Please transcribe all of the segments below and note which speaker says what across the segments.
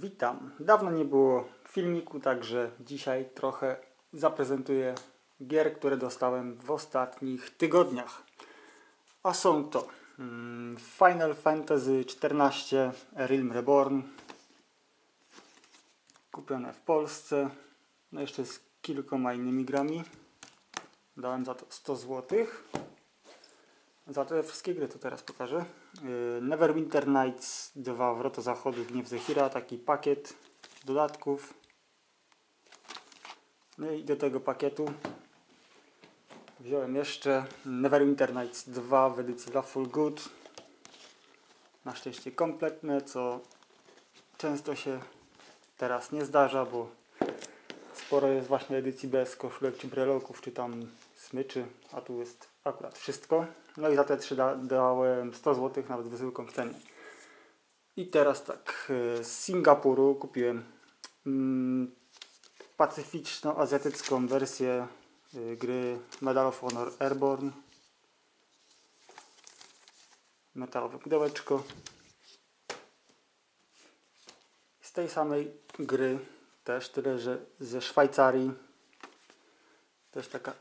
Speaker 1: Witam. Dawno nie było filmiku, także dzisiaj trochę zaprezentuję gier, które dostałem w ostatnich tygodniach. A są to mm, Final Fantasy XIV Realm Reborn kupione w Polsce, no jeszcze z kilkoma innymi grami. Dałem za to 100 zł. Za te wszystkie gry to teraz pokażę. Yy, Neverwinter Nights 2 Wrota Zachodu Gniew Zehira, taki pakiet dodatków. No i do tego pakietu wziąłem jeszcze Neverwinter Nights 2 w edycji Lawful Good. Na szczęście kompletne, co często się teraz nie zdarza, bo sporo jest właśnie edycji bez koszulek czy breloków, czy tam smyczy, a tu jest akurat wszystko. No i za te trzy da dałem 100 zł, nawet w cenie. I teraz tak, z Singapuru kupiłem mm, pacyficzno-azjatycką wersję y, gry Medal of Honor Airborne. Metalowe pudełeczko. Z tej samej gry też, tyle że ze Szwajcarii. Też taka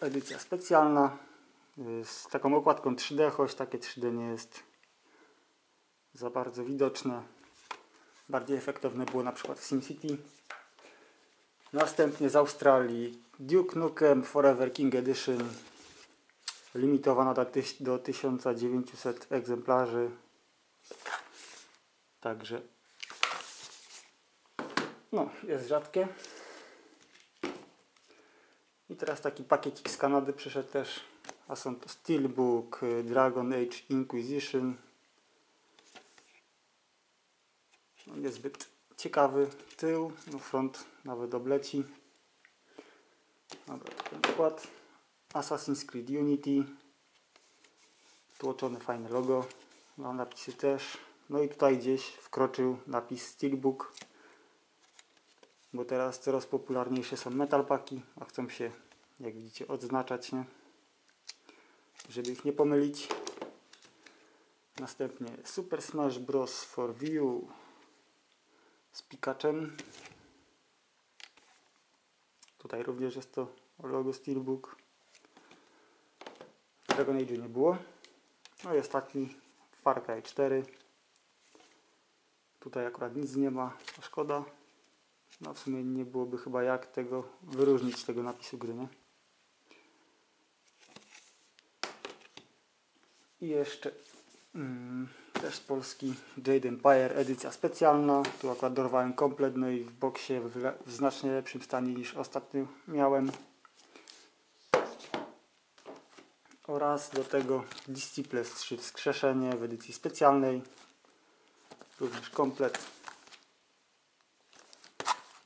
Speaker 1: edycja specjalna z taką okładką 3D, choć takie 3D nie jest za bardzo widoczne. Bardziej efektowne było na przykład w SimCity. Następnie z Australii Duke Nukem Forever King Edition limitowana do 1900 egzemplarzy. Także no, jest rzadkie. I teraz taki pakiecik z Kanady przyszedł też, a są to Steelbook, y, Dragon Age Inquisition. No, niezbyt ciekawy tył, no front nawet obleci. Dobra, ten układ. Assassin's Creed Unity. Tłoczone fajne logo. Mam napisy też. No i tutaj gdzieś wkroczył napis Steelbook bo teraz coraz popularniejsze są metal paki, a chcą się, jak widzicie, odznaczać, nie? żeby ich nie pomylić. Następnie Super Smash Bros. for View z Pikaczem. Tutaj również jest to logo Steelbook. Dragon Age nie było. No i ostatni Far Cry 4. Tutaj akurat nic nie ma, szkoda. No w sumie nie byłoby chyba jak tego wyróżnić tego napisu gry, nie? I jeszcze mm, też z Polski Jade Empire edycja specjalna. Tu akurat dorwałem komplet, no i w boksie w, w znacznie lepszym stanie niż ostatnio miałem. Oraz do tego Disciples 3 wskrzeszenie w edycji specjalnej. Również komplet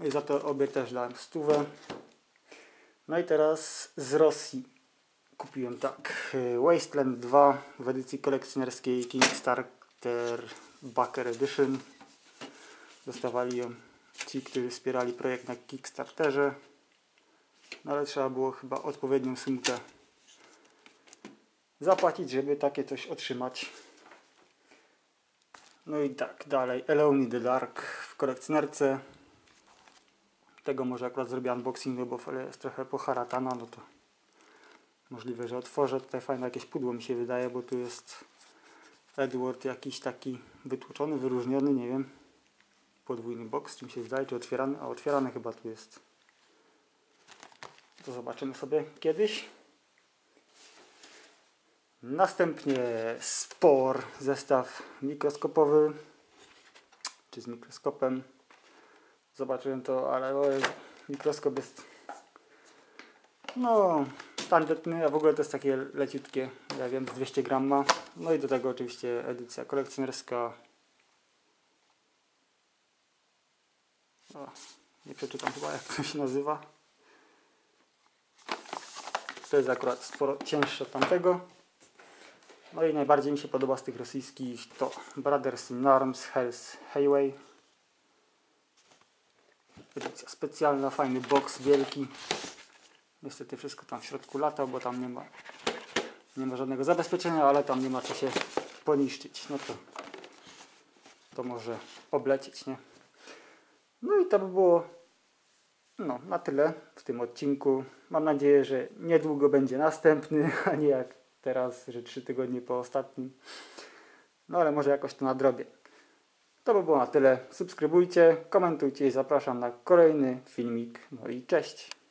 Speaker 1: i za to obie też dałem stówę. No i teraz z Rosji kupiłem tak Wasteland 2 w edycji kolekcjonerskiej Kickstarter Backer Edition. Dostawali ją ci, którzy wspierali projekt na Kickstarterze. No ale trzeba było chyba odpowiednią sumkę zapłacić, żeby takie coś otrzymać. No i tak, dalej Alone in the Dark w kolekcjonerce tego może akurat zrobię unboxing, bo jest trochę poharatana, no to możliwe, że otworzę. Tutaj fajne jakieś pudło mi się wydaje, bo tu jest Edward jakiś taki wytłuczony, wyróżniony, nie wiem. Podwójny box, czym się wydaje, czy otwierany, a otwierany chyba tu jest. To zobaczymy sobie kiedyś. Następnie Spor, zestaw mikroskopowy, czy z mikroskopem. Zobaczyłem to, ale o, mikroskop jest no tandetny, a w ogóle to jest takie leciutkie, ja wiem, z 200 gram ma. No i do tego oczywiście edycja kolekcjonerska. O, nie przeczytam chyba jak to się nazywa. To jest akurat sporo cięższe od tamtego. No i najbardziej mi się podoba z tych rosyjskich to Brothers in Arms, Hell's Highway edycja specjalna, fajny boks wielki. Niestety wszystko tam w środku lata, bo tam nie ma, nie ma żadnego zabezpieczenia, ale tam nie ma co się poniszczyć. No to, to może oblecieć, nie? No i to by było no, na tyle w tym odcinku. Mam nadzieję, że niedługo będzie następny, a nie jak teraz, że trzy tygodnie po ostatnim. No ale może jakoś to nadrobię. To by było na tyle. Subskrybujcie, komentujcie i zapraszam na kolejny filmik. No i cześć!